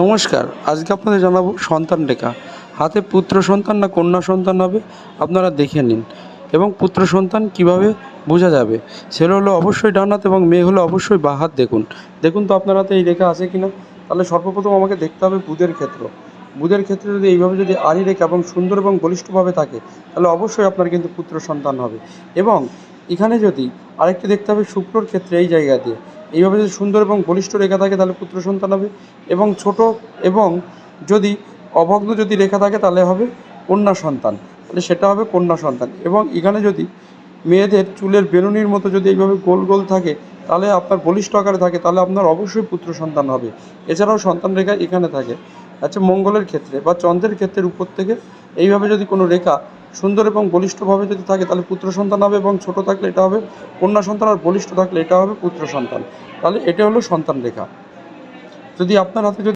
নমস্কার, আজকে আপনাদের জানাব সন্তান রেখা। হাতে পুত্র সন্তান না কন্যা সন্তান হবে? আপনারা দেখে নিন। এবং পুত্র সন্তান কীভাবে বোঝা যাবে? ছেলে হলো অবশ্যই ডান হাত এবং মেয়ে হলে অবশ্যই বাঁ হাত দেখুন। দেখুন তো আপনার হাতে এই রেখা আছে কি না তাহলে সর্বপ্রথম আমাকে দেখতে হবে বুধের ক্ষেত্র। বুধের ক্ষেত্রে যদি এইভাবে যদি আড়ি রেখা এবং সুন্দর এবং বলিষ্ঠভাবে থাকে, তাহলে অবশ্যই আপনার কিন্তু পুত্র সন্তান হবে। এবং এখানে যদি আরেকটি দেখতে হবে শুক্রর ক্ষেত্রে এই জায়গা দিয়ে। এইভাবে যদি সুন্দর এবং বলিষ্ঠ রেখা থাকে, তাহলে পুত্র সন্তান হবে। এবং ছোট এবং যদি অভগ্ন যদি রেখা থাকে, তাহলে হবে কন্যা সন্তান। তাহলে সেটা হবে কন্যা সন্তান। এবং এখানে যদি মেয়েদের চুলের বেনুনির মতো যদি এইভাবে গোল গোল থাকে, তাহলে আপনার বলিষ্ঠ আকারে থাকে, তাহলে আপনার অবশ্যই পুত্র সন্তান হবে। এছাড়াও সন্তান রেখা এখানে থাকে। আচ্ছা মঙ্গলের ক্ষেত্রে বা চন্দ্রের ক্ষেত্রের উপর থেকে এইভাবে যদি কোনো রেখা সুন্দর এবং বলিষ্ঠভাবে যদি থাকে, তাহলে পুত্র সন্তান হবে এবং ছোট থাকলে এটা হবে, কন্যা সন্তান আর বলিষ্ঠ থাকলে এটা হবে পুত্র সন্তান। তাহলে এটা হলো সন্তান রেখা। যদি আপনার হাতে